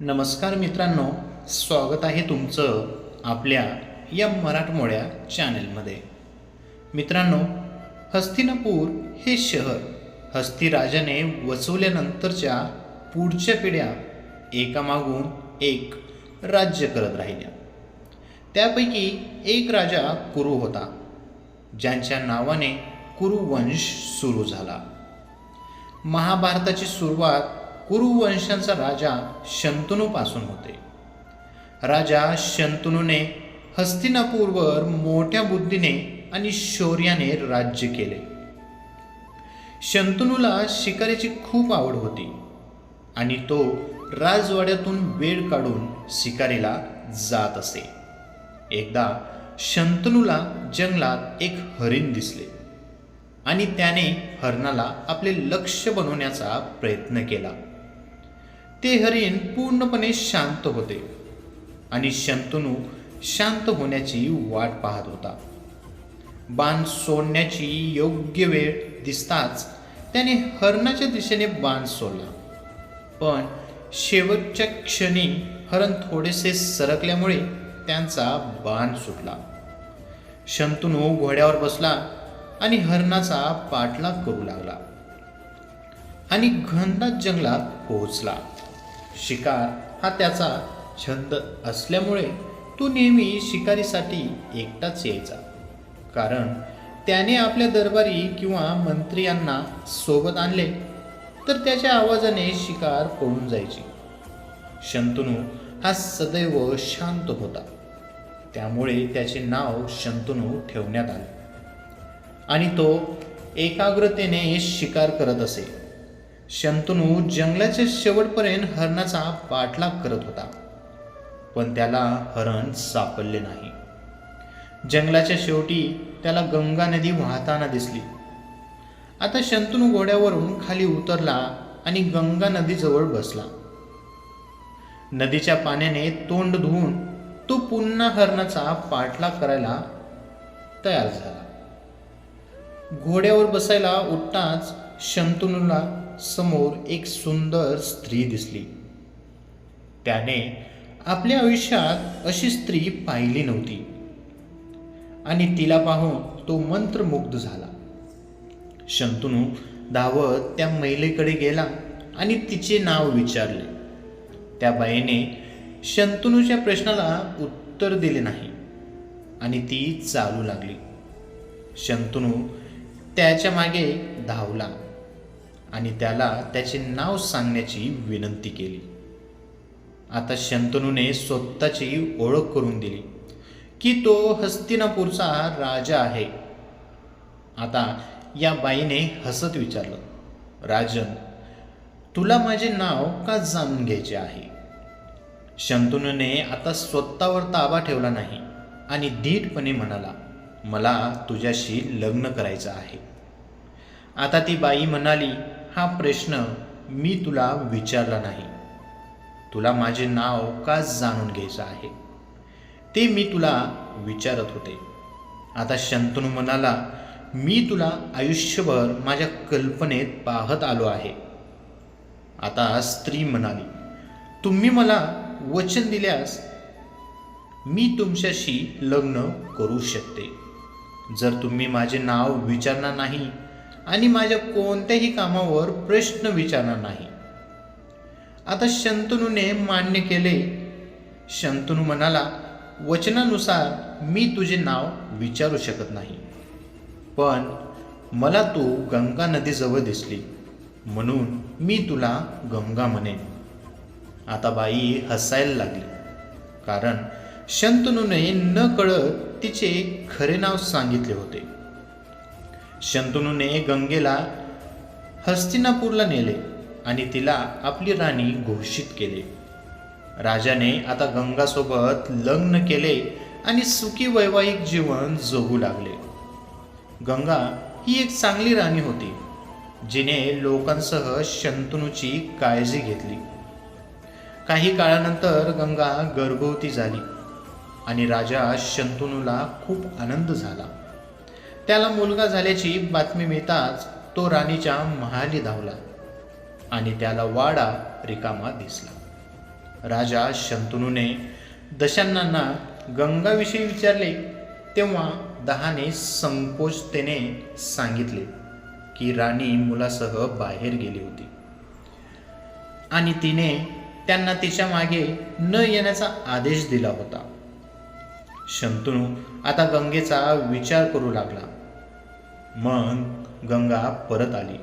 नमस्कार मित्रांनो स्वागत आहे तुमचं आपल्या या मराठमोळ्या चॅनलमध्ये. मित्रांनो हस्तिनापूर हे शहर हस्तिराजाने वसवल्यानंतरच्या पुढच्या पिढ्या एकामागून एक राज्य करत राहिल्या. त्यापैकी एक राजा कुरु होता ज्यांच्या नावाने कुरुवंश सुरू झाला. महाभारताची सुरुवात कुरुवंशांचा राजा शंतनूपासून होते. राजा शंतनूने हस्तिनापूरवर मोठ्या बुद्धीने आणि शौर्याने राज्य केले. शंतनूला शिकारीची खूप आवड होती आणि तो राजवाड्यातून वेळ काढून शिकारीला जात असे. एकदा शंतनूला जंगलात एक हरिण दिसले आणि त्याने हरणाला आपले लक्ष बनवण्याचा प्रयत्न केला. ते हरिण पूर्णपणे शांत होते. आणि शंतनू शांत होण्याची वाट पाहत होता. बाण सोडण्याची योग्य वेळ दिसताच त्याने हरणाच्या दिशेने बाण सोडला. पण शेवटच्या क्षणी हरण थोडेसे सरकल्यामुळे त्यांचा बाण सुटला. शंतनू घोड्यावर बसला आणि हरणाचा पाठलाग करू लागला. आणि घनदाट जंगलात पोहोचला. शिकार हा त्याचा छंद असल्यामुळे तो नेहमी शिकारीसाठी एकटाच यायचा. कारण त्याने आपल्या दरबारी किंवा मंत्र्यांना सोबत आणले तर त्याच्या आवाजाने शिकार पळून जायची. शंतनू हा सदैव शांत होता. त्यामुळे त्याचे नाव शंतनू ठेवण्यात आले. आणि तो एकाग्रतेने शिकार करत असे. शंतनू जंगलाच्या शेवटपर्यंत हरणाचा पाठलाग करत होता. पण त्याला हरण सापडले नाही. जंगलाच्या शेवटी त्याला गंगा नदी वाहताना दिसली. आता शंतनू घोड्यावरून खाली उतरला आणि गंगा नदीजवळ बसला. नदीच्या पाण्याने तोंड धुवून तो पुन्हा हरणाचा पाठलाग करायला तयार झाला. घोड्यावर बसायला उठताच शंतनूला समोर एक सुंदर स्त्री दिसली. त्याने आपल्या आयुष्यात अशी स्त्री पाहिली नव्हती. आणि तिला पाहून तो मंत्रमुग्ध झाला. शंतनू धावत त्या महिलेकडे गेला आणि तिचे नाव विचारले. त्या बाईने शंतनूच्या प्रश्नाला उत्तर दिले नाही आणि ती चालू लागली. शंतनू त्याच्यामागे धावला. आणि त्याला त्याचे नाव सांगण्याची विनंती केली. आता शंतनूने स्वतःची ओळख करून दिली की तो हस्तिनापूरचा राजा आहे. आता या बाईने हसत विचारलं राजन तुला माझे नाव का जाणून घ्यायचे आहे? शंतनूने आता स्वतःवर ताबा ठेवला नाही आणि धीटपणे म्हणाला मला तुझ्याशी लग्न करायचं आहे. आता ती बाई म्हणाली हा प्रश्न मी तुला विचारला नाही. तुला माझे नाव का जाणून घ्यायचं आहे? ते मी तुला विचारत होते. आता शंतनू म्हणाला मी तुला आयुष्यभर माझ्या कल्पनेत पाहत आलो आहे. आता स्त्री म्हणाली तुम्ही मला वचन दिल्यास मी तुमच्याशी लग्न करू शकते. जर तुम्ही माझे नाव विचारणार नाही आणि माझ्या कोणत्याही कामावर प्रश्न विचारणार नाही. आता शंतनूने मान्य केले. शंतनू म्हणाला वचनानुसार मी तुझे नाव विचारू शकत नाही. पण मला तू गंगा नदीजवळ दिसली. म्हणून मी तुला गंगा म्हणेन. आता बाई हसायला लागली. कारण शंतनूने न कळत तिचे खरे नाव सांगितले होते. शंतनूने गंगेला हस्तिनापूरला नेले आणि तिला आपली राणी घोषित केले. राजाने आता गंगासोबत लग्न केले आणि सुखी वैवाहिक जीवन जगू लागले. गंगा ही एक चांगली राणी होती जिने लोकांसह शंतनूची काळजी घेतली. काही काळानंतर गंगा गर्भवती झाली आणि राजा शंतनूला खूप आनंद झाला. त्याला मुलगा झाल्याची बातमी मिळताच तो राणीच्या महाली धावला आणि त्याला वाडा रिकामा दिसला. राजा शंतनूने दशांनांना गंगाविषयी विचारले तेव्हा दहाने संकोचतेने सांगितले की राणी मुलासह बाहेर गेली होती. आणि तिने त्यांना तिच्यामागे न येण्याचा आदेश दिला होता. शंतनू आता गंगेचा विचार करू लागला. मग गंगा परत आली.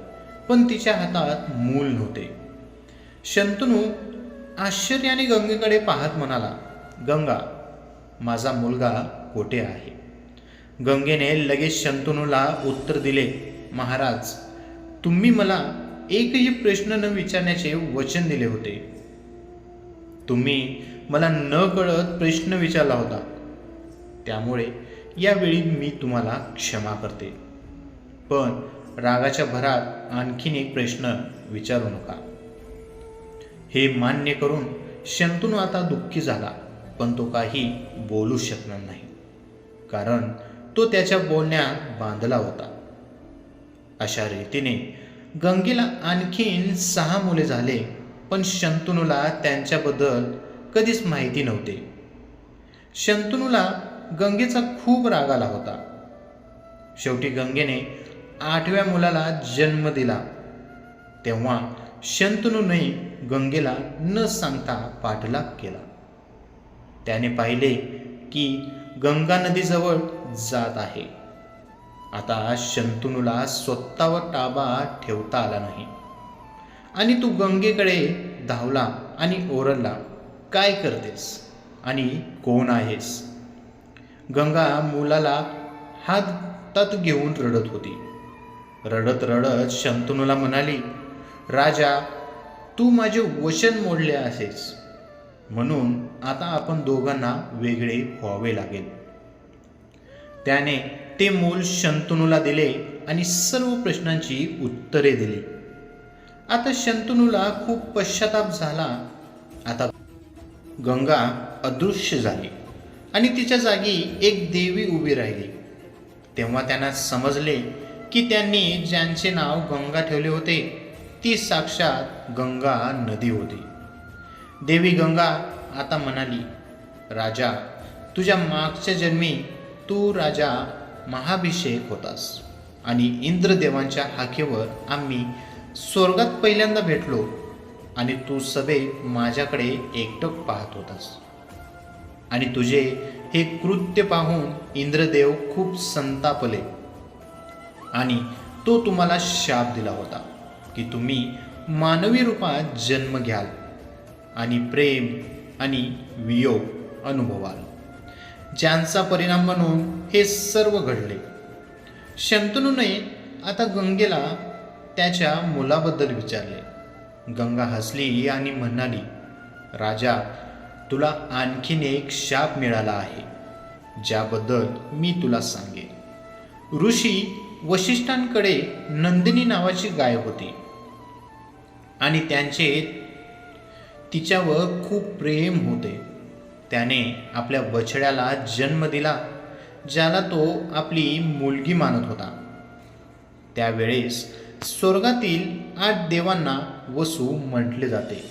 पण तिच्या हातात मूल नव्हते. शंतनू आश्चर्याने गंगेकडे पाहत म्हणाला गंगा माझा मुलगा कोठे आहे? गंगेने लगेच शंतनूला उत्तर दिले महाराज तुम्ही मला एकही प्रश्न न विचारण्याचे वचन दिले होते. तुम्ही मला न कळत प्रश्न विचारला होता. त्यामुळे यावेळी मी तुम्हाला क्षमा करते. पण रागाच्या भरात आणखीन एक प्रश्न विचारू नका. हे मान्य करून शंतनू आता दुःखी झाला पण तो काही बोलू शकणार नाही. कारण तो त्याच्या बोलण्यात बांधला होता. अशा रीतीने गंगेला आणखीन सहा मुले झाले पण शंतनूला त्यांच्याबद्दल कधीच माहिती नव्हते. शंतनूला गंगेचा खूप राग आला होता. शेवटी गंगेने आठव्या मुलाला जन्म दिला. तेव्हा शंतनूने गंगेला न सांगता पाठलाग केला. त्याने पाहिले की गंगा नदीजवळ जात आहे. आता शंतनूला स्वतःवर ताबा ठेवता आला नाही. आणि तू गंगेकडे धावला आणि ओरडला काय करतेस? आणि कोण आहेस? गंगा मुलाला हातात घेऊन रडत होती. रडत रडत शंतनूला म्हणाली राजा तू माझे वचन मोडले असेस म्हणून आता आपण दोघांना वेगळे व्हावे लागेल. त्याने ते मूल शंतनूला दिले आणि सर्व प्रश्नांची उत्तरे दिली. आता शंतनूला खूप पश्चाताप झाला. आता गंगा अदृश्य झाली आणि तिच्या जागी एक देवी उभी राहिली. तेव्हा त्यांना समजले की त्यांनी ज्यांचे नाव गंगा ठेवले होते ती साक्षात गंगा नदी होती. देवी गंगा आता म्हणाली राजा तुझ्या मागच्या जन्मी तू राजा महाभिषेक होतास आणि इंद्रदेवांच्या हाकेवर आम्ही स्वर्गात पहिल्यांदा भेटलो आणि तू सभे माझ्याकडे एकटक पाहत होतास. आणि तुझे हे कृत्य पाहून इंद्रदेव खूप संतापले. आणि तो तुम्हाला शाप दिला होता की तुम्ही मानवी रूपात जन्म घ्याल आणि प्रेम आणि वियोग अनुभवाल ज्यांचा परिणाम म्हणून हे सर्व घडले. शंतनूने आता गंगेला त्याच्या मुलाबद्दल विचारले. गंगा हसली आणि म्हणाली राजा तुला आणखीन एक शाप मिळाला आहे ज्याबद्दल मी तुला सांगेन. ऋषी वशिष्ठांकडे नंदिनी नावाची गाय होती. आणि त्यांचे तिच्यावर खूप प्रेम होते. त्याने आपल्या बछड्याला जन्म दिला ज्याला तो आपली मुलगी मानत होता. त्यावेळेस स्वर्गातील आठ देवांना वसू म्हटले जाते.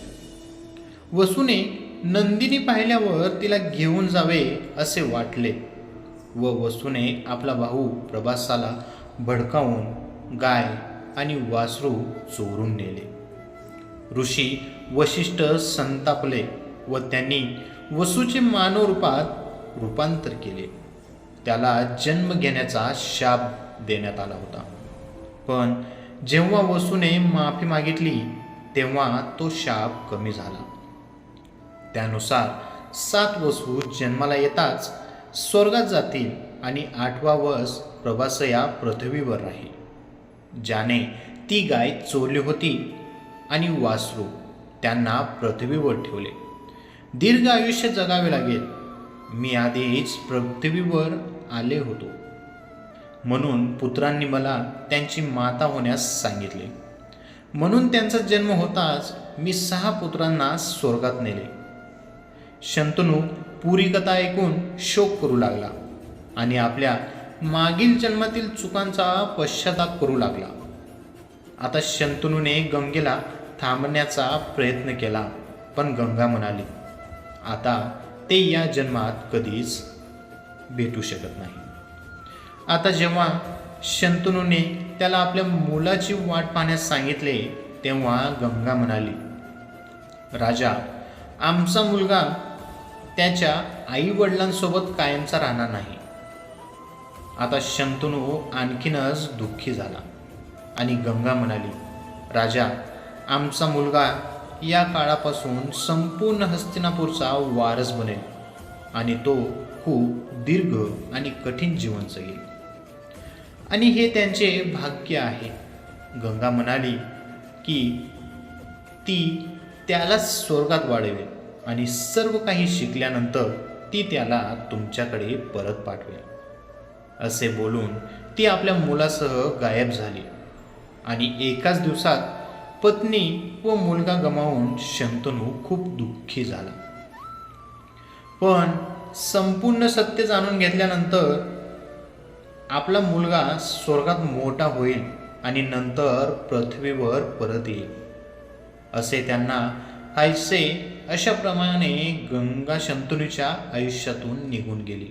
वसूने नंदिनी पाहिल्यावर तिला घेऊन जावे असे वाटले व वसूने आपला भाऊ प्रभासाला भडकावून गाय आणि वासरू चोरून नेले. ऋषी वशिष्ठ संतापले व त्यांनी वसूचे मानव रूपात रूपांतर केले. त्याला जन्म घेण्याचा शाप देण्यात आला होता. पण जेव्हा वसूने माफी मागितली तेव्हा तो शाप कमी झाला. त्यानुसार सात वसू जन्माला येताच स्वर्गात जातील आणि आठवा वस प्रवास या पृथ्वीवर राहील. ज्याने ती गाय चोरली होती आणि वासरू त्यांना पृथ्वीवर ठेवले. दीर्घ आयुष्य जगावे लागेल. मी आधीच पृथ्वीवर आले होतो. म्हणून पुत्रांनी मला त्यांची माता होण्यास सांगितले. म्हणून त्यांचा जन्म होताच मी सहा पुत्रांना स्वर्गात नेले. शंतनू पुरी कथा ऐकून शोक करू लागला आणि आपल्या मागील जन्मातील चुकांचा पश्चाताप करू लागला. आता शंतनूने गंगेला थांबण्याचा प्रयत्न केला पण गंगा म्हणाली आता ते या जन्मात कधीच भेटू शकत नाही. आता जेव्हा शंतनूने त्याला आपल्या मुलाची वाट पाहण्यास सांगितले तेव्हा गंगा म्हणाली राजा आमचा मुलगा त्याच्या आई वडिलांसोबत कायमचा राहणार नाही. आता शंतनू आणखीनच दुःखी झाला. आणि गंगा म्हणाली राजा आमचा मुलगा या काळापासून संपूर्ण हस्तिनापूरचा वारस बनेल आणि तो खूप दीर्घ आणि कठीण जीवन जगेल. आणि हे त्यांचे भाग्य आहे. गंगा म्हणाली की ती त्याला स्वर्गात वाढवेल आणि सर्व काही शिकल्यानंतर ती त्याला तुमच्याकडे परत पाठवेल. असे बोलून ती आपल्या मुलासह गायब झाली. आणि एकाच दिवसात पत्नी व मुलगा गमावून शंतनू खूप दुःखी झाला. पण संपूर्ण सत्य जाणून घेतल्यानंतर आपला मुलगा स्वर्गात मोठा होईल आणि नंतर पृथ्वीवर परत येईल असे त्यांना आयसे अशा प्रमाणे गंगा शंतनूच्या आयुष्यातून निघून गेली.